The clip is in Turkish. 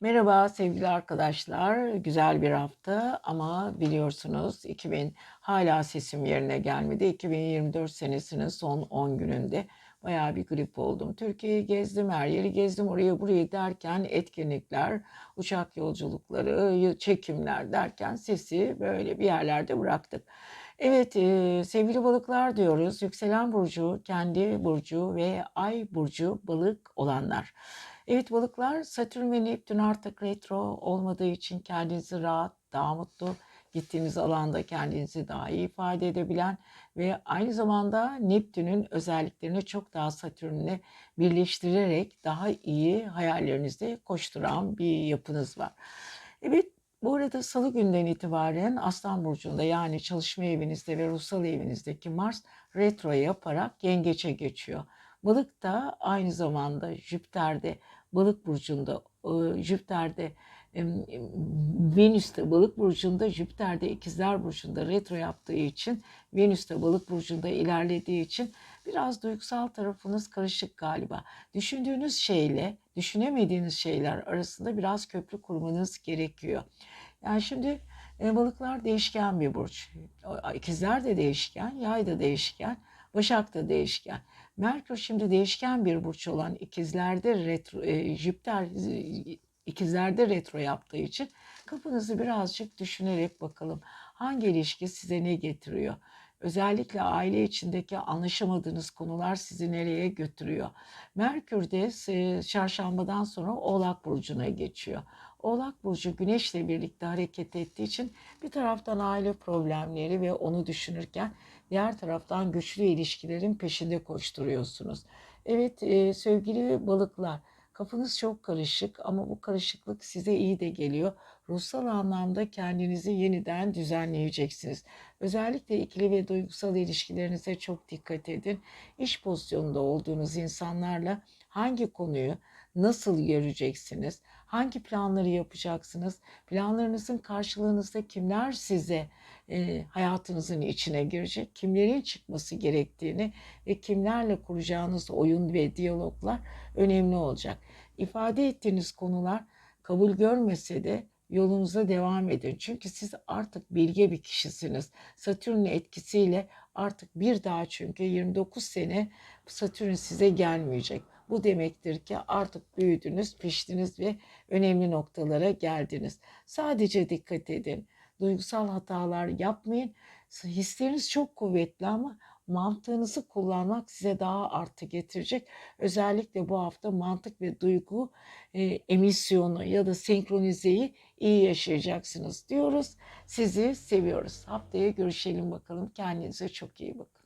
Merhaba sevgili arkadaşlar. Güzel bir hafta ama biliyorsunuz 2000 hala sesim yerine gelmedi. 2024 senesinin son 10 gününde bayağı bir grip oldum. Türkiye'yi gezdim, her yeri gezdim, oraya buraya derken etkinlikler, uçak yolculukları, çekimler derken sesi böyle bir yerlerde bıraktık. Evet, eee, sevgili balıklar diyoruz. Yükselen burcu, kendi burcu ve ay burcu balık olanlar. Evet balıklar Satürn ve Neptün artık retro olmadığı için kendinizi rahat, daha mutlu, gittiğiniz alanda kendinizi daha iyi ifade edebilen ve aynı zamanda Neptün'ün özelliklerini çok daha Satürn'le birleştirerek daha iyi hayallerinizde koşturan bir yapınız var. Evet bu arada salı günden itibaren Aslan Burcu'nda yani çalışma evinizde ve ruhsal evinizdeki Mars retro yaparak yengeçe geçiyor. Balık da aynı zamanda Jüpiter'de balık burcunda e, Jüpiter'de Venüs'te balık burcunda Jüpiter'de ikizler burcunda retro yaptığı için Venüs'te balık burcunda ilerlediği için biraz duygusal tarafınız karışık galiba. Düşündüğünüz şeyle düşünemediğiniz şeyler arasında biraz köprü kurmanız gerekiyor. Yani şimdi e, balıklar değişken bir burç. İkizler de değişken, yay da değişken, başak da değişken. Merkür şimdi değişken bir burç olan ikizlerde retro, e, Jüpiter e, ikizlerde retro yaptığı için kafanızı birazcık düşünerek bakalım hangi ilişki size ne getiriyor? Özellikle aile içindeki anlaşamadığınız konular sizi nereye götürüyor? Merkür de çarşambadan sonra Oğlak Burcu'na geçiyor. Oğlak Burcu Güneş'le birlikte hareket ettiği için bir taraftan aile problemleri ve onu düşünürken diğer taraftan güçlü ilişkilerin peşinde koşturuyorsunuz. Evet e, sevgili balıklar kafanız çok karışık ama bu karışıklık size iyi de geliyor. Ruhsal anlamda kendinizi yeniden düzenleyeceksiniz. Özellikle ikili ve duygusal ilişkilerinize çok dikkat edin. İş pozisyonunda olduğunuz insanlarla hangi konuyu nasıl göreceksiniz? Hangi planları yapacaksınız? Planlarınızın karşılığınızda kimler size e, hayatınızın içine girecek? Kimlerin çıkması gerektiğini ve kimlerle kuracağınız oyun ve diyaloglar önemli olacak. İfade ettiğiniz konular kabul görmese de yolunuza devam edin. Çünkü siz artık bilge bir kişisiniz. Satürn'ün etkisiyle artık bir daha çünkü 29 sene Satürn size gelmeyecek. Bu demektir ki artık büyüdünüz, piştiniz ve önemli noktalara geldiniz. Sadece dikkat edin. Duygusal hatalar yapmayın. Hisleriniz çok kuvvetli ama mantığınızı kullanmak size daha artı getirecek. Özellikle bu hafta mantık ve duygu e, emisyonu ya da senkronizeyi iyi yaşayacaksınız diyoruz. Sizi seviyoruz. Haftaya görüşelim bakalım. Kendinize çok iyi bakın.